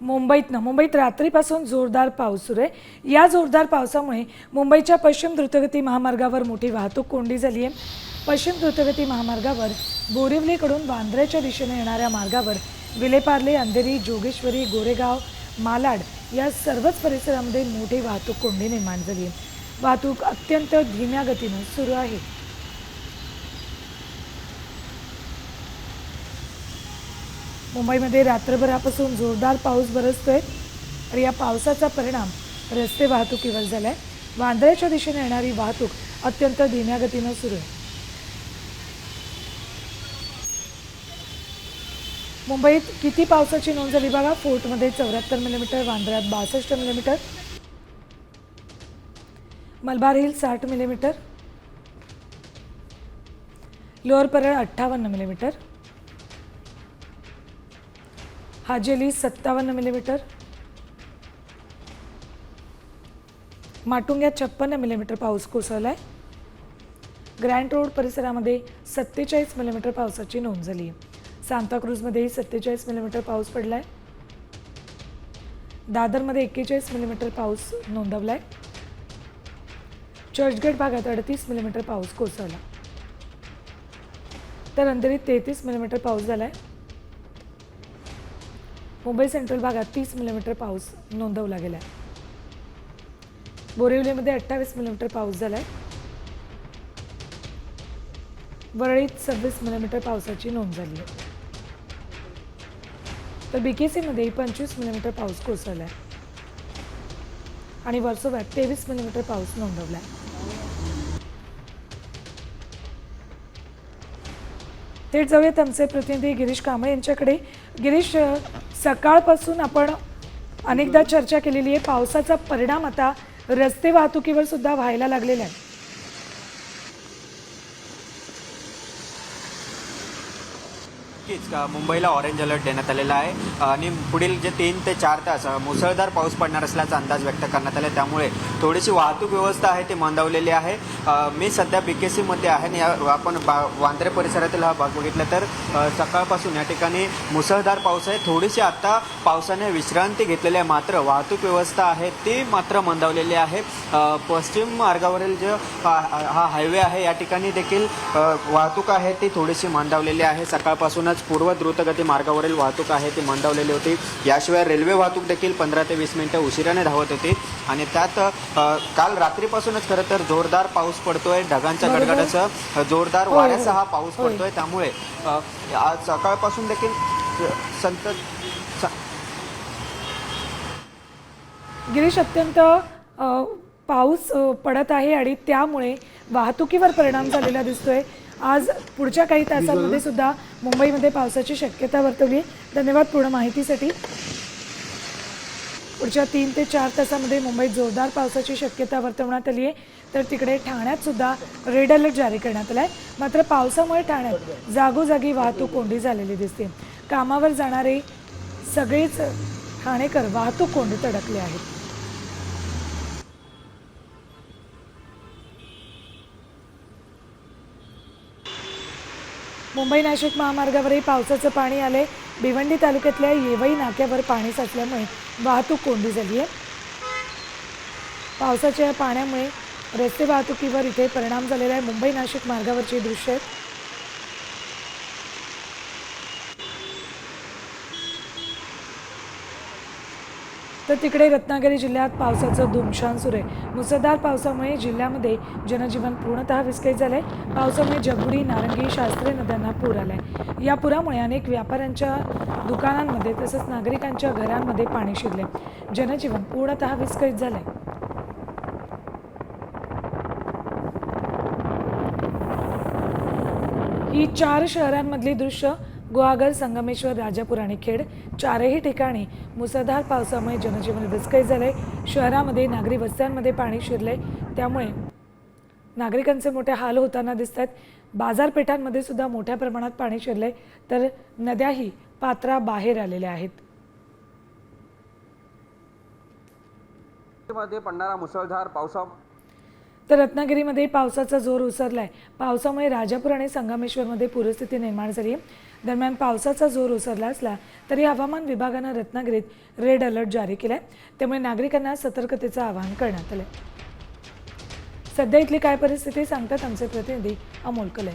मुंबईतनं मुंबईत रात्रीपासून जोरदार पाऊस सुरू आहे. या जोरदार पावसामुळे मुंबईच्या पश्चिम द्रुतगती महामार्गावर मोठी वाहतूक कोंडी झाली आहे. पश्चिम द्रुतगती महामार्गावर बोरिवलीकडून वांद्र्याच्या दिशेने येणाऱ्या मार्गावर विलेपार्ले अंधेरी जोगेश्वरी गोरेगाव मालाड या सर्वच परिसरामध्ये मोठी वाहतूक कोंडी निर्माण झाली आहे. वाहतूक अत्यंत धीम्या गतीनं सुरू आहे. मुंबईमध्ये रात्रभरापासून जोरदार पाऊस बरसतोय. तर या पावसाचा परिणाम रस्ते वाहतुकीवर झाला आहे वांद्र्याच्या दिशेने येणारी वाहतूक अत्यंत धीम्या गतीनं सुरू आहे. मुंबईत किती पावसाची नोंद झाली बघा? फोर्टमध्ये चौऱ्याहत्तर मिलीमीटर वांद्र्यात बासष्ट मिलीमीटर मलबार हिल साठ मिलीमीटर लोअर परळ अठ्ठावन्न मिलीमीटर हाजेली सत्तावन्न मिलीमीटर. माटुंग्यात छप्पन्न मिलीमीटर पाऊस कोसळलाय. ग्रँड रोड परिसरामध्ये सत्तेचाळीस मिलीमीटर पावसाची नोंद झाली. आहे सांताक्रूजमध्येही सत्तेचाळीस मिलीमीटर पाऊस पडला आहे दादरमध्ये एक्केचाळीस मिलीमीटर पाऊस नोंदवला आहे चर्चगेट भागात अडतीस मिलीमीटर पाऊस कोसळला. तर अंधेरीत तेहतीस मिलीमीटर पाऊस झाला आहे मुंबई सेंट्रल भागात तीस मिलीमीटर पाऊस नोंदवला गेला आहे बोरिवलीमध्ये अठ्ठावीस मिलीमीटर पाऊस झालाय. वरळीत सव्वीस मिलीमीटर पावसाची नोंद झाली आहे. तर बीकेसीमध्येही पंचवीस मिलीमीटर पाऊस कोसळला आहे आणि वर्सोव्यात तेवीस मिलीमीटर पाऊस नोंदवला आहे थेट जाऊयात आमचे प्रतिनिधी गिरीश कांबळे यांच्याकडे. गिरीश सकाळपासून आपण अनेकदा चर्चा केलेली आहे. पावसाचा परिणाम आता रस्ते वाहतुकीवर सुद्धा व्हायला लागलेला आहे. नक्कीच. मुंबईला ऑरेंज अलर्ट देण्यात आलेला आहे. आणि पुढील जे तीन ते चार तास मुसळधार पाऊस पडणार असल्याचा अंदाज व्यक्त करण्यात आला त्यामुळे थोडीशी वाहतूक व्यवस्था आहे ती मंदावलेली आहे. मी सध्या बी के सीमध्ये आहे आणि या- आपण बा वांद्रे परिसरातील हा भाग बघितला तर सकाळपासून या ठिकाणी मुसळधार पाऊस आहे. थोडीशी आता पावसाने विश्रांती घेतलेली आहे. मात्र वाहतूक व्यवस्था आहे ती मात्र मंदावलेली आहे. पश्चिम मार्गावरील जो हा हा हायवे आहे या ठिकाणी देखील वाहतूक आहे ती थोडीशी मंदावलेली आहे. सकाळपासूनच पूर्व द्रुतगती मार्गावरील वाहतूक आहे ती मंदावलेली होती याशिवाय रेल्वे वाहतूक देखील पंधरा ते वीस मिनिटं उशिराने धावत होती आणि त्यात काल रात्रीपासूनच खरं तर जोरदार पाऊस पडतोय ढगांच्या. गडगडाचं जोरदार होय. वाऱ्याचा हा पाऊस होय. पडतोय त्यामुळे आज सकाळपासून देखील संत गिरीश अत्यंत अ, पाऊस पडत आहे आणि त्यामुळे वाहतुकीवर परिणाम झालेला दिसतोय आज पुढच्या काही तासांमध्ये सुद्धा मुंबईमध्ये पावसाची शक्यता वर्तवली. आहे धन्यवाद पूर्ण माहितीसाठी. पुढच्या तीन ते चार तासामध्ये मुंबईत जोरदार पावसाची शक्यता वर्तवण्यात आली आहे. तर तिकडे ठाण्यात सुद्धा रेड अलर्ट जारी करण्यात आला आहे मात्र पावसामुळे ठाण्यात जागोजागी वाहतूक कोंडी झालेली दिसते. कामावर जाणारे सगळेच ठाणेकर वाहतूक कोंडीत अडकले आहेत. मुंबई नाशिक महामार्गावरही पावसाचं पाणी आले भिवंडी तालुक्यातल्या येवई नाक्यावर पाणी साचल्यामुळे वाहतूक कोंडी झाली आहे. पावसाच्या पाण्यामुळे रस्ते वाहतुकीवर इथे परिणाम झालेला आहे. मुंबई नाशिक मार्गावरची दृश्य आहेत. तर तिकडे रत्नागिरी जिल्ह्यात पावसाचं धुमशान सुरू आहे. मुसळधार पावसामुळे जिल्ह्यामध्ये जनजीवन पूर्णतः विस्कळीत झालंय. पावसामुळे जगबुडी नारंगी शास्त्री नद्यांना पूर आलाय. या पुरामुळे अनेक व्यापाऱ्यांच्या दुकानांमध्ये तसंच नागरिकांच्या घरांमध्ये पाणी शिरले जनजीवन पूर्णतः विस्कळीत झालंय. ही चार शहरांमधली दृश्य गुहागर संगमेश्वर राजापूर आणि खेड चारही ठिकाणी मुसळधार पावसामुळे जनजीवन विस्कळीत झालंय. शहरामध्ये नागरी वस्त्यांमध्ये पाणी शिरलंय. त्यामुळे नागरिकांचे मोठे हाल होताना दिसत आहेत बाजारपेठांमध्ये सुद्धा मोठ्या प्रमाणात पाणी शिरलंय. तर नद्याही पात्राबाहेर आलेल्या आहेत. मध्ये पडणारा मुसळधार पावसा तर रत्नागिरीमध्ये पावसाचा जोर ओसरलाय. पावसामुळे राजापूर आणि संगमेश्वरमध्ये पूरस्थिती निर्माण झाली आहे दरम्यान पावसाचा जोर ओसरला असला तरी हवामान विभागानं रत्नागिरीत रेड अलर्ट जारी केलाय. त्यामुळे नागरिकांना सतर्कतेचं आवाहन करण्यात आलंय. सध्या इथली काय परिस्थिती सांगतात आमचे प्रतिनिधी अमोल कलय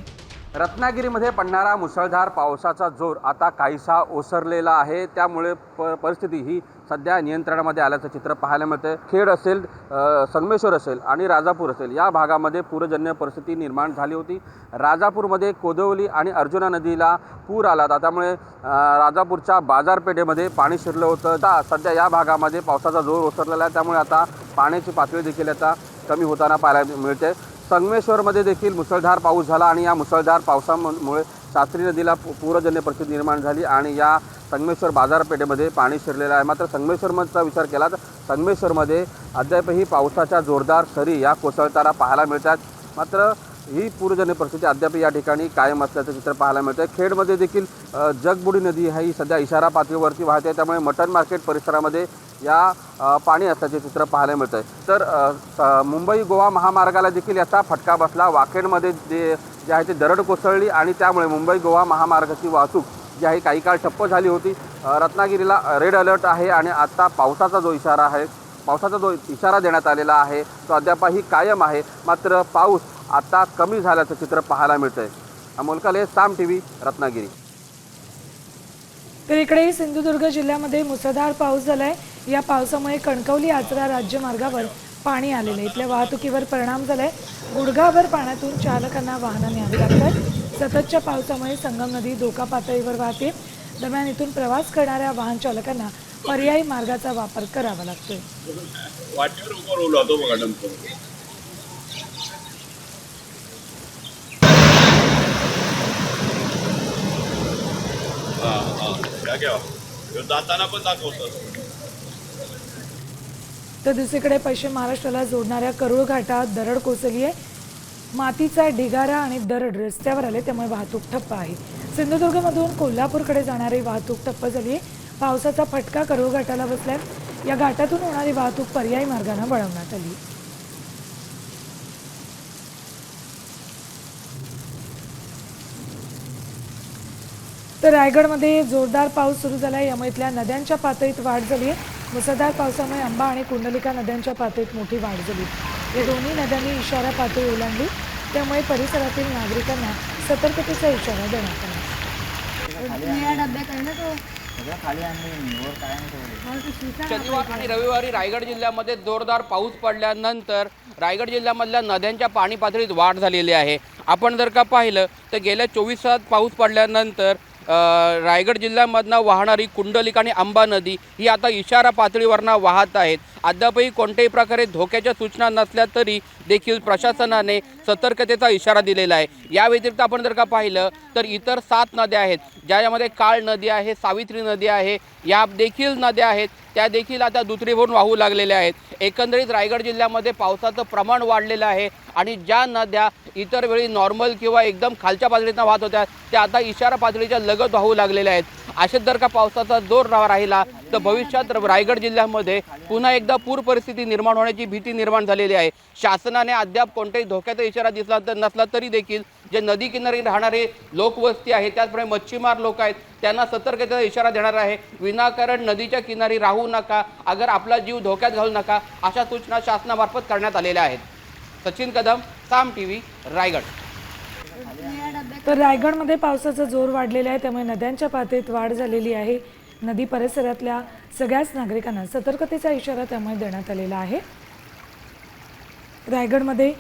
रत्नागिरीमध्ये पडणारा मुसळधार पावसाचा जोर आता काहीसा ओसरलेला आहे. त्यामुळे प परिस्थिती ही सध्या नियंत्रणामध्ये आल्याचं चित्र पाहायला मिळतं खेड असेल संगमेश्वर असेल आणि राजापूर असेल या भागामध्ये पूरजन्य परिस्थिती निर्माण झाली होती. राजापूरमध्ये कोदवली आणि अर्जुना नदीला पूर आला होता. त्यामुळे राजापूरच्या बाजारपेठेमध्ये पाणी शिरलं होतं. सध्या या भागामध्ये पावसाचा जोर ओसरलेला आहे. त्यामुळे आता पाण्याची पातळी देखील आता कमी होताना पाहायला मिळते. संगमेश्वरमध्ये देखील मुसळधार पाऊस झाला आणि या मुसळधार पावसामुळे सास्त्री नदीला पूरजन्य परिस्थिती निर्माण झाली आणि या संगमेश्वर बाजारपेठेमध्ये पाणी शिरलेलं आहे. मात्र संगमेश्वरचा विचार केला तर संगमेश्वरमध्ये अद्यापही पावसाच्या जोरदार सरी या कोसळताना पाहायला मिळतात. मात्र ही पूरजन्य परिस्थिती अद्याप या ठिकाणी कायम असल्याचं चित्र पाहायला मिळतं खेडमध्ये देखील जगबुडी नदी ही सध्या इशारा पातळीवरती वाहते. त्यामुळे मटन मार्केट परिसरामध्ये या पाणी असल्याचे चित्र पाहायला मिळतं आहे तर मुंबई गोवा महामार्गाला देखील याचा फटका बसला. वाखेडमध्ये जे जे आहे ते दरड कोसळली आणि त्यामुळे मुंबई गोवा महामार्गाची वाहतूक जी आहे काही काळ ठप्प झाली होती. रत्नागिरीला रेड अलर्ट आहे आणि आत्ता पावसाचा जो इशारा आहे पावसाचा जो इशारा देण्यात आलेला आहे तो अद्यापही कायम आहे. मात्र पाऊस आत्ता कमी झाल्याचं चित्र पाहायला मिळतं आहे अमोल काले साम टी व्ही रत्नागिरी. तर इकडेही सिंधुदुर्ग जिल्ह्यामध्ये मुसळधार पाऊस झाला आहे या पावसामुळे कणकवली आचरा राज्यमार्गावर पाणी आलेलं आहे. इथल्या वाहतुकीवर परिणाम झालाय. गुडघाभर पाण्यातून चालकांना वाहनं न्यावी लागतात. सततच्या पावसामुळे संगम नदी धोका पातळीवर वाहते. दरम्यान इथून प्रवास करणाऱ्या वाहन चालकांना पर्यायी मार्गाचा वापर करावा लागतोय. जाताना पण दाखवतो तर दुसरीकडे पश्चिम महाराष्ट्राला जोडणाऱ्या करुळ घाटात दरड कोसळली आहे मातीचा ढिगारा आणि दरड रस्त्यावर आले त्यामुळे वाहतूक ठप्प आहे. सिंधुदुर्गमधून कोल्हापूरकडे जाणारी वाहतूक ठप्प झाली आहे पावसाचा फटका करुळ घाटाला बसलाय. या घाटातून होणारी वाहतूक पर्यायी मार्गाने वळवण्यात आली तर रायगडमध्ये जोरदार पाऊस सुरू झाला आहे यामुळे इथल्या नद्यांच्या पातळीत वाढ झाली आहे. मुसळधार पावसामुळे अंबा आणि कुंडलिका नद्यांच्या पातळीत मोठी वाढ झाली. या दोन्ही नद्यांनी इशारा पातळी ओलांडली. त्यामुळे परिसरातील नागरिकांना सतर्कतेचा इशारा देण्यात आला. शनिवार आणि रविवारी रायगड जिल्ह्यामध्ये जोरदार पाऊस पडल्यानंतर रायगड जिल्ह्यामधल्या नद्यांच्या पाणी पातळीत वाढ झालेली आहे. आपण जर का पाहिलं तर गेल्या चोवीस तासात पाऊस पडल्यानंतर रायगड जिल्ह्यामधनं वाहणारी कुंडलिका आणि आंबा नदी ही आता इशारा पातळीवरनं वाहत आहेत. अद्यापही कोणत्याही प्रकारे धोक्याच्या सूचना नसल्या तरी देखील प्रशासनाने सतर्कतेचा इशारा दिलेला आहे. या व्यतिरिक्त आपण जर का पाहिलं तर इतर सात नद्या आहेत. ज्याच्यामध्ये काळ नदी आहे सावित्री नदी आहे या देखील नद्या आहेत त्या देखील आता दुथरीवरून वाहू लागलेल्या आहेत. एकंदरीत रायगड जिल्ह्यामध्ये पावसाचं प्रमाण वाढलेलं आहे आणि ज्या नद्या इतर वेळी नॉर्मल किंवा एकदम खालच्या पातळीतनं वाहत होत्या त्या आता इशारा पातळीच्या लगत वाहू लागलेल्या आहेत. असेच जर का पावसाचा जोर राहिला तर भविष्यात रायगड जिल्ह्यामध्ये पुन्हा एकदा पूर परिस्थिती निर्माण होण्याची भीती निर्माण झालेली आहे. शासनाने अद्याप कोणत्याही धोक्याचा इशारा दिसला तर नसला तरी देखील जे नदी किनारी राहणारे लोकवस्ती आहे त्याचप्रमाणे मच्छीमार लोक आहेत त्यांना सतर्कतेचा इशारा देणार आहे. विनाकारण नदीच्या किनारी राहू नका अगर आपला जीव धोक्यात घालू नका अशा सूचना शासनामार्फत करण्यात आलेल्या आहेत. Sachin Kadam Saam T V Raigad. तर रायगडमध्ये पावसाचा जोर वाढलेला आहे. त्यामुळे नद्यांच्या पातळीत वाढ झालेली आहे. नदी परिसरातल्या सगळ्याच नागरिकांना सतर्कतेचा इशारा त्यामुळे देण्यात आलेला आहे. रायगडमध्ये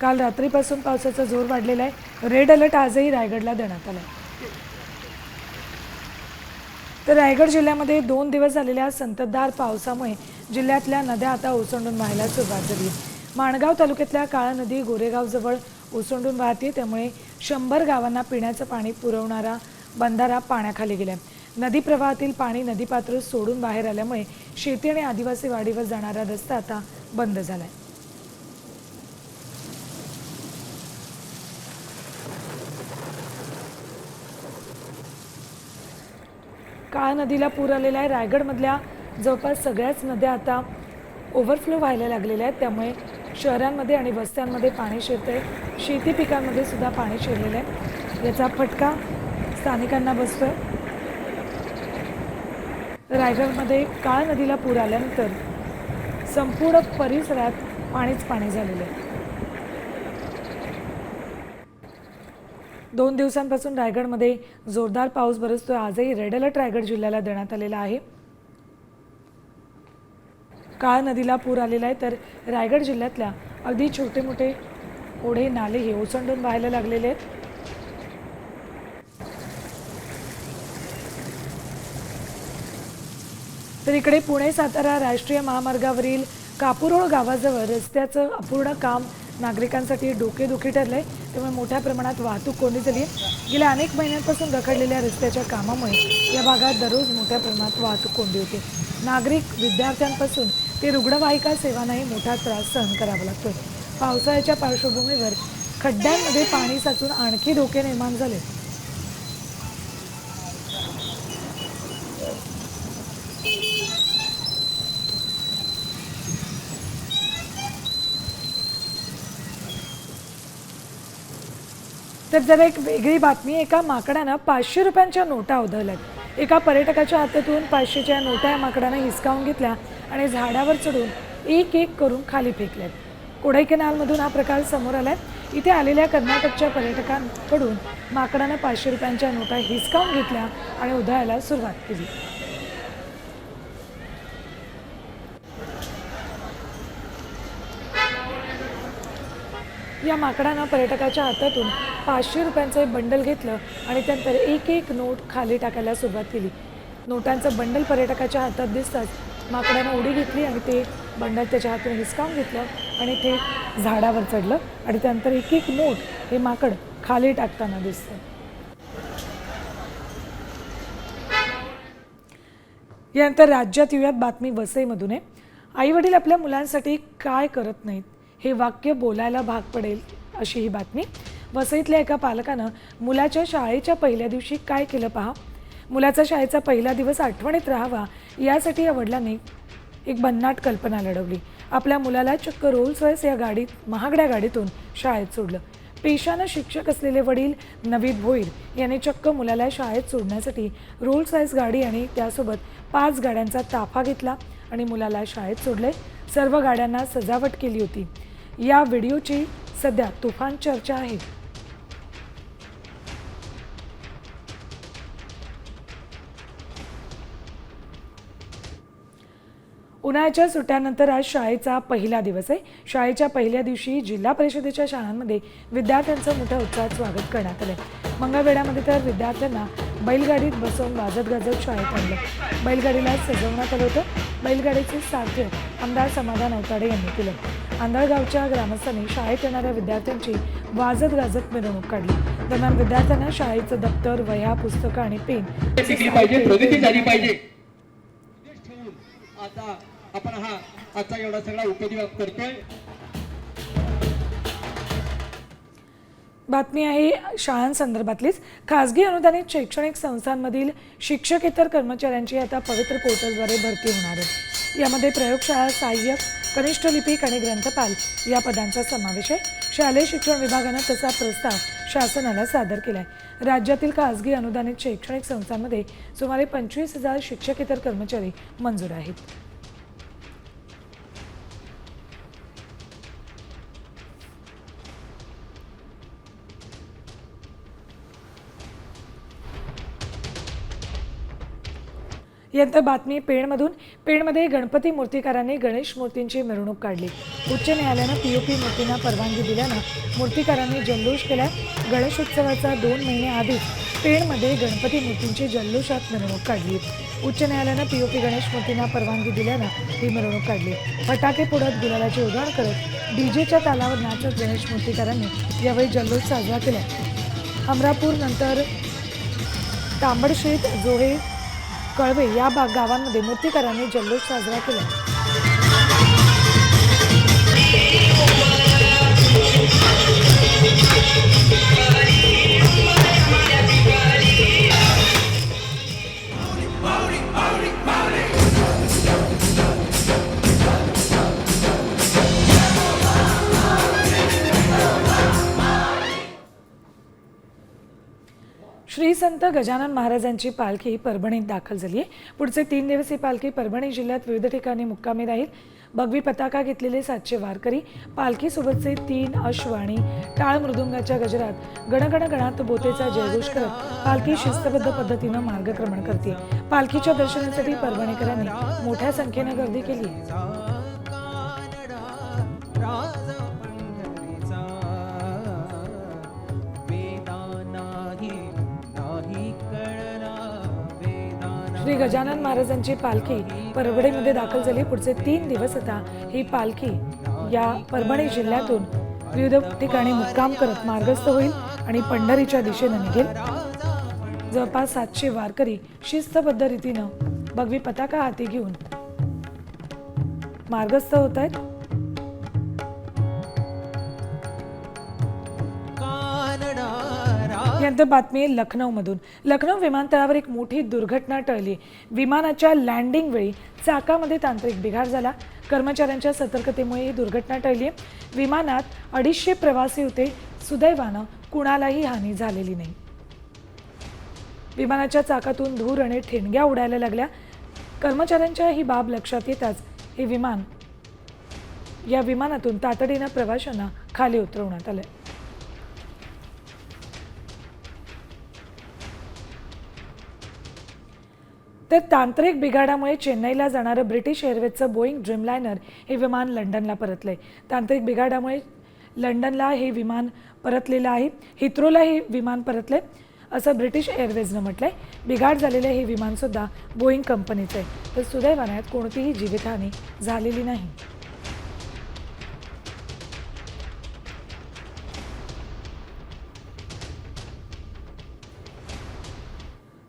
काल रात्रीपासून पावसाचा जोर वाढलेला आहे. रेड अलर्ट आजही रायगडला देण्यात आला आहे तर रायगड जिल्ह्यामध्ये दोन दिवस झालेल्या संततधार पावसामुळे जिल्ह्यातल्या नद्या आता ओसंडून वाहायला सुरुवात झाली. आहे. माणगाव तालुक्यातल्या काळा नदी गोरेगावजवळ ओसंडून वाहते. त्यामुळे शंभर गावांना पिण्याचं पाणी पुरवणारा बंधारा पाण्याखाली गेलाय. नदी प्रवाहातील पाणी नदीपात्र सोडून बाहेर आल्यामुळे शेती आणि आदिवासी वाडीवर जाणारा रस्ता आता बंद झालाय. काळ नदीला पूर आलेला आहे. रायगडमधल्या जवळपास सगळ्याच नद्या आता ओव्हरफ्लो व्हायला लागलेल्या आहेत. त्यामुळे शहरांमध्ये आणि वस्त्यांमध्ये पाणी शिरतंय. शेती पिकांमध्ये सुद्धा पाणी शिरलेलं आहे याचा फटका स्थानिकांना बसतोय. रायगडमध्ये काळ नदीला पूर आल्यानंतर संपूर्ण परिसरात पाणीच पाणी झालेलं आहे. दोन दिवसांपासून रायगडमध्ये जोरदार पाऊस बरसतोय. आजही रेड अलर्ट रायगड जिल्ह्याला देण्यात आलेला आहे. काळ नदीला पूर आलेला आहे तर रायगड जिल्ह्यातल्या अगदी छोटे मोठे ओढे नाले हे ओसंडून व्हायला लागलेले आहेत. तर इकडे पुणे सातारा राष्ट्रीय महामार्गावरील कापुरोळ गावाजवळ रस्त्याचं अपूर्ण काम नागरिकांसाठी डोकेदुखी ठरलंय. त्यामुळे मोठ्या प्रमाणात वाहतूक कोंडी झाली आहे. गेल्या अनेक महिन्यांपासून रखडलेल्या रस्त्याच्या कामामुळे या भागात दररोज मोठ्या प्रमाणात वाहतूक कोंडी होते. नागरिक विद्यार्थ्यांपासून ते रुग्णवाहिका सेवांनाही मोठा त्रास सहन करावा लागतोय. पावसाळ्याच्या पार्श्वभूमीवर खड्ड्यांमध्ये पाणी साचून आणखी धोके निर्माण झाले. तर जरा एक वेगळी बातमी एका माकडानं पाचशे रुपयांच्या नोटा उधळल्यात. एका पर्यटकाच्या हातातून पाचशेच्या नोटा या माकडानं हिसकावून घेतल्या आणि झाडावर चढून एक एक करून खाली फेकल्यात कोडाईकनालमधून हा प्रकार समोर आलाय. इथे आलेल्या कर्नाटकच्या पर्यटकांकडून माकडानं पाचशे रुपयांच्या नोटा हिसकावून घेतल्या आणि उधळायला सुरुवात केली. या माकडानं पर्यटकाच्या हातातून पाचशे रुपयांचं एक बंडल घेतलं आणि त्यानंतर एक एक नोट खाली टाकायला सुरुवात केली. नोटांचं बंडल पर्यटकाच्या हातात दिसताच माकडानं उडी घेतली आणि ते बंडल त्याच्या हातून हिसकावून घेतलं आणि ते झाडावर चढलं आणि त्यानंतर एक एक नोट हे माकड खाली टाकताना दिसतं. यानंतर राज्यात येऊयात बातमी वसईमधून आहे आईवडील आपल्या मुलांसाठी काय करत नाहीत? हे वाक्य बोलायला भाग पडेल अशी ही बातमी. वसईतल्या एका पालकानं मुलाच्या शाळेच्या पहिल्या दिवशी काय केलं पहा? मुलाचा शाळेचा पहिला दिवस आठवणीत राहावा यासाठी या वडिलांनी एक भन्नाट कल्पना लढवली. आपल्या मुलाला चक्क रोल्स रॉयस या गाडीत महागड्या गाडीतून शाळेत सोडलं. पेशानं शिक्षक असलेले वडील नवीद भोईर यांनी चक्क मुलाला शाळेत सोडण्यासाठी रोल्स रॉयस गाडी आणि त्यासोबत पाच गाड्यांचा ताफा घेतला आणि मुलाला शाळेत सोडले. सर्व गाड्यांना सजावट केली होती. या व्हिडिओची सध्या तुफान चर्चा आहे. उन्हाळ्याच्या सुट्ट्यानंतर आज शाळेचा पहिला दिवस आहे. शाळेच्या पहिल्या दिवशी जिल्हा परिषदेच्या शाळांमध्ये विद्यार्थ्यांचं मोठ्या उत्साहात स्वागत करण्यात आलं मंगळवेढ्यामध्ये तर विद्यार्थ्यांना बैलगाडीत बसवून वाजत गाजत शाळेत आणलं. बैलगाडीला सजवण्यात आलं होतं. बैलगाडीचे सारथ्य आमदार समाधान अवताडे यांनी केलं. आंधळगावच्या ग्रामस्थांनी शाळेत येणाऱ्या विद्यार्थ्यांची वाजत गाजत मिरवणूक काढली. दरम्यान विद्यार्थ्यांना शाळेचं दप्तर वह्या पुस्तकं आणि पेन पाहिजे प्रगती झाली पाहिजे. आता आपण हा आजचा एवढा सगळा उपयोग करतोय. बातमी आहे शाळांसंदर्भातलीच. खासगी अनुदानित शैक्षणिक संस्थांमधील शिक्षकेतर कर्मचाऱ्यांची आता पवित्र पोर्टलद्वारे भरती होणार आहे. यामध्ये प्रयोगशाळा सहाय्यक कनिष्ठ लिपिक आणि ग्रंथपाल या पदांचा समावेश आहे. शालेय शिक्षण विभागानं तसा प्रस्ताव शासनाला सादर केला आहे राज्यातील खासगी अनुदानित शैक्षणिक संस्थांमध्ये सुमारे पंचवीस हजार शिक्षकेतर कर्मचारी मंजूर आहेत. यानंतर बातमी पेणमधून. पेणमध्ये गणपती मूर्तिकारांनी गणेश मूर्तींची मिरवणूक काढली. उच्च न्यायालयानं पी ओ पी मूर्तींना परवानगी दिल्यानं मूर्तिकारांनी जल्लोष केला गणेशोत्सवाचा दोन महिने आधीच पेणमध्ये गणपती मूर्तींची जल्लोषात मिरवणूक काढली. उच्च न्यायालयानं पी ओ पी गणेश मूर्तींना परवानगी दिल्यानं ही मिरवणूक काढली. फटाके फोडत गुलालाची उधळण करत डीजेच्या तालावर नाचत गणेश मूर्तीकारांनी यावेळी जल्लोष साजरा केला अमरापूर नंतर तांबडशेत जोहे कळवे या बा गावांमध्ये मूर्तीकारांनी जल्लोष साजरा केला. संत गजानन महाराजांची पालखी परभणीत दाखल झाली आहे. पुढचे तीन दिवस ही पालखी परभणी जिल्ह्यात विविध ठिकाणी मुक्कामी राहील भगवी पताका घेतलेले सातशे वारकरी पालखीसोबतचे तीन अश्व आणि टाळ मृदुंगाच्या गजरात गणगण गणात बोतेचा जयघोष करत पालखी शिस्तबद्ध पद्धतीनं मार्गक्रमण करते. पालखीच्या दर्शनासाठी परभणीकरांनी मोठ्या संख्येनं गर्दी केली गजानन महाराजांची पालखी परभणीमध्ये दाखल झाली. पुढचे तीन दिवस आता ही पालखी या परभणी जिल्ह्यातून विविध ठिकाणी मुक्काम करत मार्गस्थ होईल आणि पंढरीच्या दिशेनं निघेल. जवळपास सातशे वारकरी शिस्तबद्ध रीतीनं भगवी पताका हाती घेऊन मार्गस्थ होत आहेत. यानंतर बातमी आहे लखनौमधून. लखनौ विमानतळावर एक मोठी दुर्घटना टळली. विमानाच्या लँडिंग वेळी चाकामध्ये तांत्रिक बिघाड झाला. कर्मचाऱ्यांच्या सतर्कतेमुळे ही दुर्घटना टळली आहे. विमानात अडीचशे प्रवासी होते. सुदैवानं कुणालाही हानी झालेली नाही. विमानाच्या चाकातून धूर आणि ठेणग्या उडायला लागल्या. कर्मचाऱ्यांच्या ही बाब लक्षात येताच हे विमान या विमानातून तातडीनं प्रवाशांना खाली उतरवण्यात आलं तर तांत्रिक बिघाडामुळे चेन्नईला जाणारं ब्रिटिश एअरवेजचं बोईंग ड्रीमलायनर हे विमान लंडनला परतलं आहे तांत्रिक बिघाडामुळे लंडनला हे विमान परतलेलं आहे. हिथ्रोला हे विमान परतलंय असं ब्रिटिश एअरवेजनं म्हटलं आहे बिघाड झालेलं हे विमानसुद्धा बोईंग कंपनीचं आहे. तर सुदैवान्यात कोणतीही जीवितहानी झालेली नाही.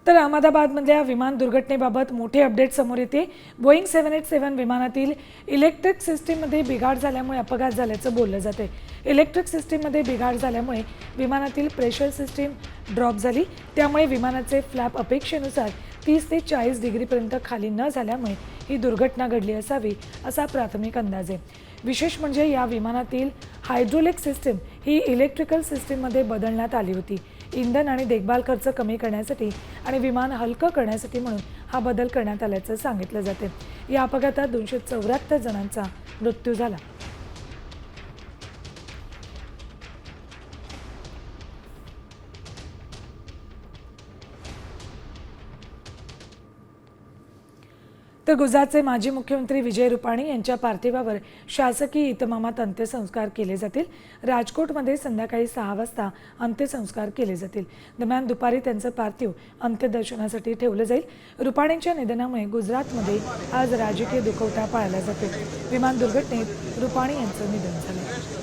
तर अहमदाबादमधल्या विमान दुर्घटनेबाबत मोठे अपडेट समोर येते. बोईंग सेवन एट सेवन विमानातील इलेक्ट्रिक सिस्टीममध्ये बिघाड झाल्यामुळे अपघात झाल्याचं बोललं जाते इलेक्ट्रिक सिस्टीममध्ये बिघाड झाल्यामुळे विमानातील प्रेशर सिस्टीम ड्रॉप झाली. त्यामुळे विमानाचे फ्लॅप अपेक्षेनुसार तीस ते चाळीस डिग्रीपर्यंत खाली न झाल्यामुळे ही दुर्घटना घडली असावी असा प्राथमिक अंदाज आहे. विशेष म्हणजे या विमानातील हायड्रोलिक सिस्टीम ही इलेक्ट्रिकल सिस्टीममध्ये बदलण्यात आली होती. इंधन आणि देखभाल खर्च कमी करण्यासाठी आणि विमान हलकं करण्यासाठी म्हणून हा बदल करण्यात आल्याचं सांगितलं जाते. या अपघातात दोनशे चौऱ्याहत्तर जणांचा मृत्यू झाला. तर गुजरातचे माजी मुख्यमंत्री विजय रुपाणी यांच्या पार्थिवावर शासकीय इतमामात अंत्यसंस्कार केले जातील. राजकोटमध्ये संध्याकाळी सहा वाजता अंत्यसंस्कार केले जातील. दरम्यान दुपारी त्यांचं पार्थिव अंत्यदर्शनासाठी ठेवलं जाईल. रुपाणींच्या निधनामुळे गुजरातमध्ये आज राजकीय दुखवटा पाळला जातो विमान दुर्घटनेत रुपाणी यांचं निधन झालं.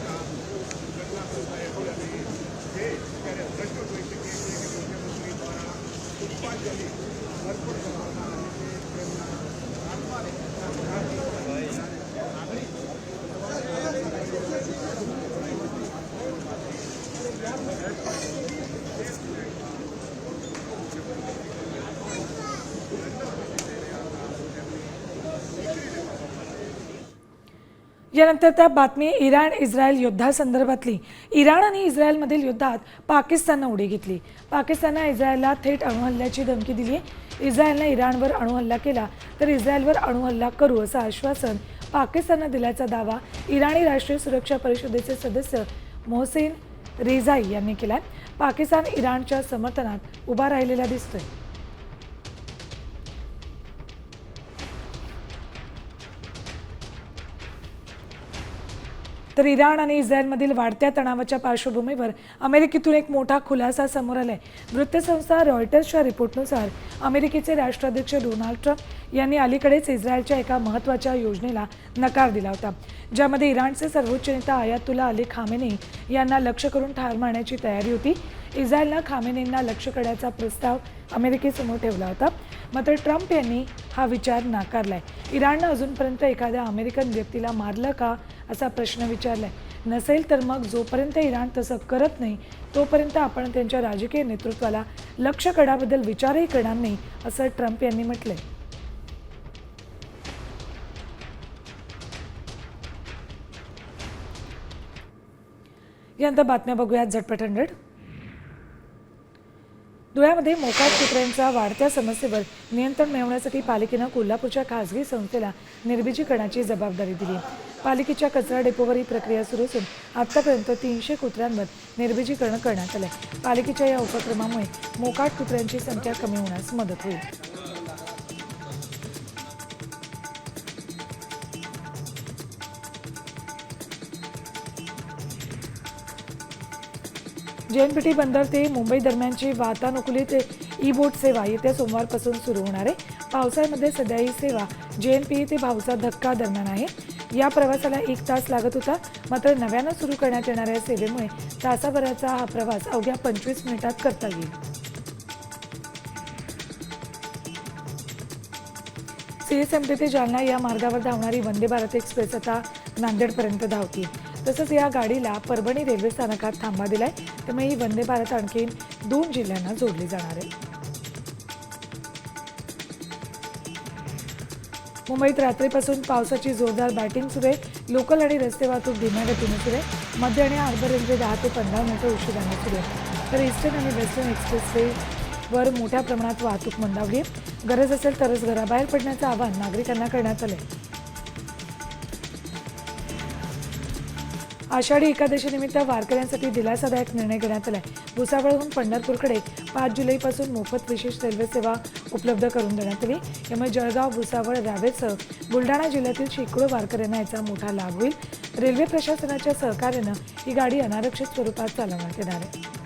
यानंतर त्या बातमी इराण इस्रायल युद्धासंदर्भातली इराण आणि इस्रायलमधील युद्धात पाकिस्ताननं उडी घेतली. पाकिस्ताननं इस्रायलला थेट अणुहल्ल्याची धमकी दिली इस्रायलनं इराणवर अणुहल्ला केला तर इस्रायलवर अणुहल्ला करू असं आश्वासन पाकिस्ताननं दिल्याचा दावा इराणी राष्ट्रीय सुरक्षा परिषदेचे सदस्य मोहसेन रेझाई यांनी केला पाकिस्तान इराणच्या समर्थनात उभा राहिलेला दिसतोय. तर इराण आणि इस्रायलमधील वाढत्या तणावाच्या पार्श्वभूमीवर अमेरिकेतून एक मोठा खुलासा समोर आलाय. वृत्तसंस्था रॉयटर्सच्या रिपोर्टनुसार अमेरिकेचे राष्ट्राध्यक्ष डोनाल्ड ट्रम्प यांनी अलीकडेच इस्रायलच्या एका महत्त्वाच्या योजनेला नकार दिला होता ज्यामध्ये इराणचे सर्वोच्च नेता आयातुल्ला अली खामेनी यांना लक्ष करून ठार मारण्याची तयारी होती. इस्रायलनं खामेनींना लक्ष करण्याचा प्रस्ताव अमेरिकेसमोर ठेवला होता. मात्र ट्रम्प यांनी हा विचार नाकारलाय. इराणनं अजूनपर्यंत एखाद्या अमेरिकन व्यक्तीला मारलं का असा प्रश्न विचारलाय. नसेल तर मग जोपर्यंत इराण तसं करत नाही तोपर्यंत आपण त्यांच्या राजकीय नेतृत्वाला लक्ष कडाबद्दल विचारही करणार नाही असं ट्रम्प यांनी म्हटलंय. यानंतर बातम्या बघूयात झटपट हंड्रेड. धुळ्यामध्ये मोकाट कुत्र्यांच्या वाढत्या समस्येवर नियंत्रण मिळवण्यासाठी पालिकेनं कोल्हापूरच्या खासगी संस्थेला निर्बिजीकरणाची जबाबदारी दिली. पालिकेच्या कचरा डेपोवर ही प्रक्रिया सुरू असून आतापर्यंत तीनशे कुत्र्यांवर निर्बीजीकरण करण्यात आलं पालिकेच्या या उपक्रमामुळे मोकाट कुत्र्यांची संख्या कमी होण्यास मदत होईल. जेएनपीटी बंदर ते मुंबई दरम्यानची वातानुकूलित ई बोट सेवा येत्या सोमवारपासून सुरू होणार आहे. पावसाळ्यामध्ये सध्या ही सेवा जेएनपी ते भाऊचा धक्का दरम्यान आहे. या प्रवासाला एक तास लागत होता मात्र नव्यानं सुरू करण्यात येणाऱ्या सेवेमुळे तासाभराचा हा प्रवास अवघ्या पंचवीस मिनिटात करता येईल. सीएसएमटी ते जालना या मार्गावर धावणारी वंदे भारत एक्सप्रेस आता नांदेडपर्यंत धावते. तसंच या गाडीला परभणी रेल्वे स्थानकात थांबा दिलाय. त्यामुळे ही वंदे भारत आणखी दोन जिल्ह्यांना जोडली जाणार आहे. मुंबईत रात्रीपासून पावसाची जोरदार बॅटिंग सुरू आहे. लोकल आणि रस्ते वाहतूक धीम्या गतीने सुरू आहे. मध्य आणि आर्बर रेल्वे दहा ते पंधरा मिनिटं उशिराने सुरू आहे. तर ईस्टर्न आणि वेस्टर्न एक्सप्रेसवे वर मोठ्या प्रमाणात वाहतूक मंदावली आहे. गरज असेल तरच घराबाहेर पडण्याचं आवाहन नागरिकांना करण्यात आलं आहे आषाढी एकादशीनिमित्त वारकऱ्यांसाठी दिलासादायक निर्णय घेण्यात आलाय. भुसावळहून पंढरपूरकडे पाच जुलैपासून मोफत विशेष रेल्वे सेवा उपलब्ध करून देण्यात आली. यामुळे जळगाव भुसावळ रावेसह बुलढाणा जिल्ह्यातील शेकडो वारकऱ्यांना याचा मोठा लाभ होईल. रेल्वे प्रशासनाच्या सहकार्यानं ही गाडी अनारक्षित स्वरूपात चालवण्यात येणार आहे.